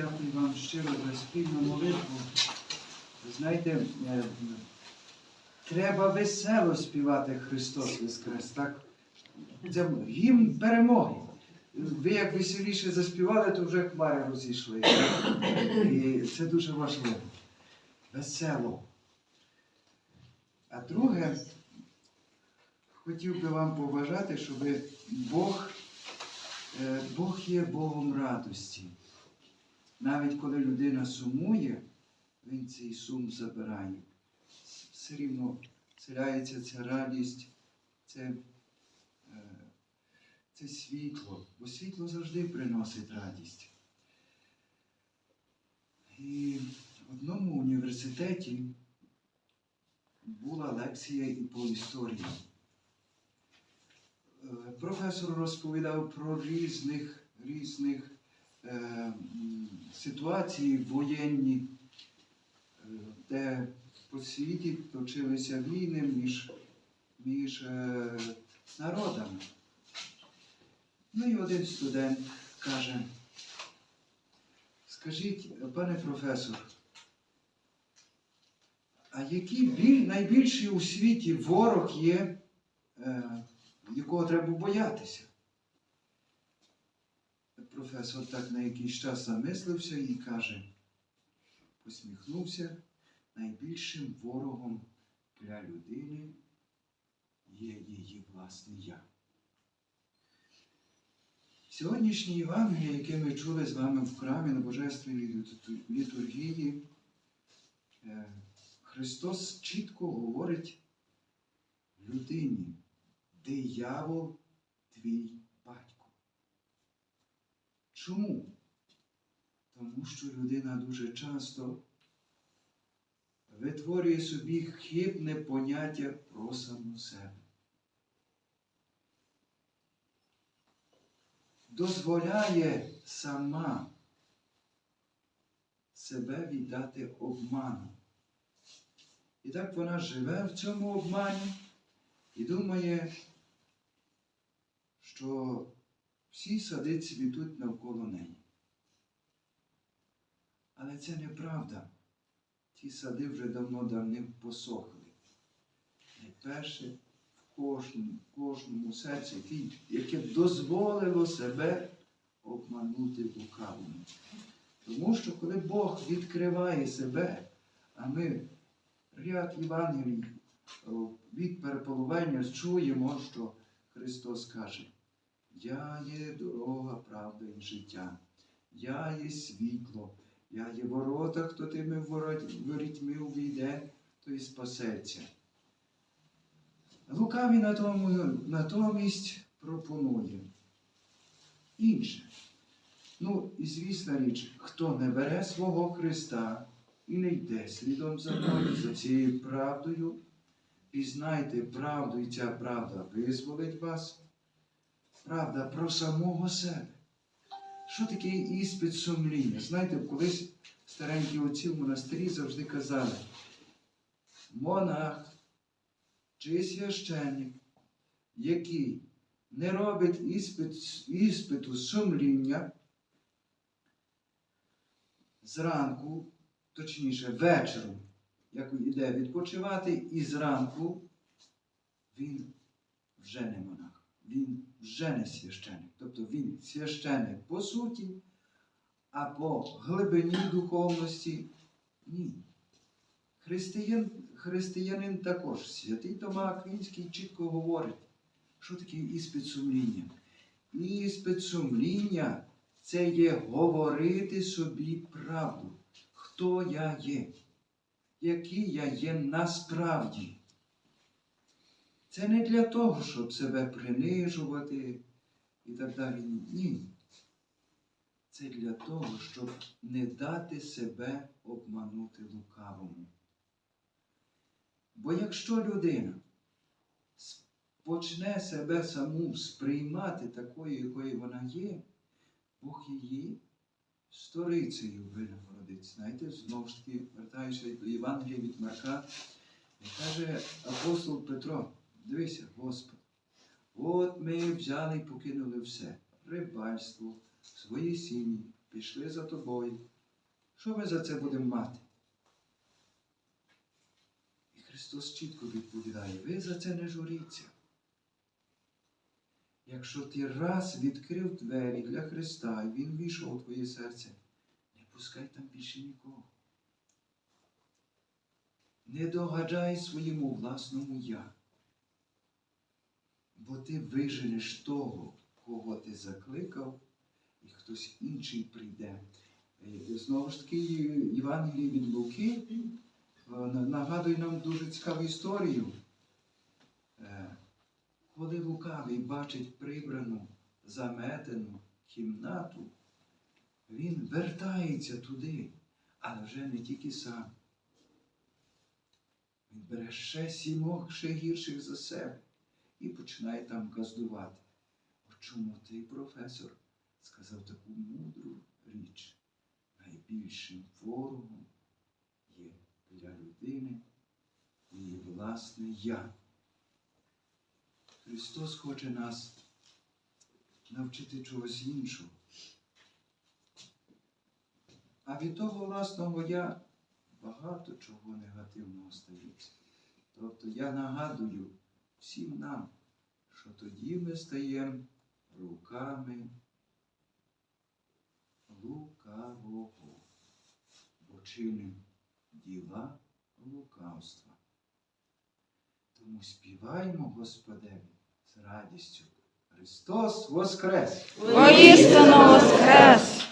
дякую вам щиро за спільну молитву. Ви знаєте, е, треба весело співати Христос Воскрес, так? Це гімн перемоги. Ви як веселіше заспівали, то вже хмари розійшли. І це дуже важливо. Весело. А друге, хотів би вам побажати, щоб Бог, е, Бог є Богом радості. Навіть коли людина сумує, він цей сум забирає. Все рівно селяється ця радість, це, е, це світло, бо світло завжди приносить радість. І в одному університеті була лекція і по історії. Е, Професор розповідав про різних, різних ситуації воєнні, е, де по світі точилися війни між, між е, народами. Ну і один студент каже, скажіть, пане професор, а який біль, найбільший у світі ворог є, е, якого треба боятися? Професор так на якийсь час замислився і каже, посміхнувся, найбільшим ворогом для людини є її власне я. Сьогоднішнє Євангеліє, яке ми чули з вами в храмі на Божественній літургії, е, Христос чітко говорить людині, диявол твій батько. Чому? Тому що людина дуже часто витворює собі хибне поняття про саму себе. Дозволяє сама себе віддати обману. І так вона живе в цьому обмані і думає, що всі сади цвітуть навколо неї. Але це неправда. Ті сади вже давно давним посохли. Найперше в кожному, кожному серці, яке дозволило себе обманути лукавому. Тому що коли Бог відкриває себе, а ми ряд Євангелій від переполування чуємо, що Христос каже, Я є дорога, правда і життя, я є світло, я є ворота, хто тими ворітьми увійде, то і спасеться. Тому, натомість пропонує інше. Ну, і звісна річ, хто не бере свого Христа і не йде слідом за мною, за цією правдою, пізнайте правду, і ця правда визволить вас. Правда про самого себе. Що таке іспит сумління? Знаєте, колись старенькі отці в монастирі завжди казали, монах чи священник, який не робить іспит, іспиту сумління, зранку, точніше вечором, як іде відпочивати, і зранку він вже не монах, він вже не священик. Тобто він священик по суті, а по глибині духовності ні. Християн, християнин також, святий Тома Аквінський чітко говорить, що таке іспит сумління. Іспит сумління це є говорити собі правду, хто я є, який я є насправді. Це не для того, щоб себе принижувати і так далі. Ні. Це для того, щоб не дати себе обманути лукавому. Бо якщо людина почне себе саму сприймати такою, якою вона є, Бог її сторицею винагородить. Знаєте, знову ж таки, вертаюся до Євангелія від Марка, каже апостол Петро, дивися, Господи, от ми взяли і покинули все, рибальство, свої сім'ї, пішли за тобою. Що ми за це будемо мати? І Христос чітко відповідає, ви за це не журіться. Якщо ти раз відкрив двері для Христа, і Він війшов у твоє серце, не пускай там більше нікого. Не догаджай своєму власному я. Бо ти виженеш того, кого ти закликав, і хтось інший прийде. Е, Знову ж таки, Євангеліє від Луки е, нагадує нам дуже цікаву історію. Е, Коли лукавий бачить прибрану, заметену кімнату, він вертається туди, але вже не тільки сам. Він бере ще сімох, ще гірших за себе і починає там газдувати. От чому ти, професор, сказав таку мудру річ? Найбільшим ворогом є для людини її власне я. Христос хоче нас навчити чогось іншого. А від того власного я багато чого негативного стається. Тобто я нагадую всім нам, що тоді ми стаємо руками лукавого, бо чинимо діла лукавства. Тому співаємо Господеві з радістю. Христос Воскрес! Воістину воскрес!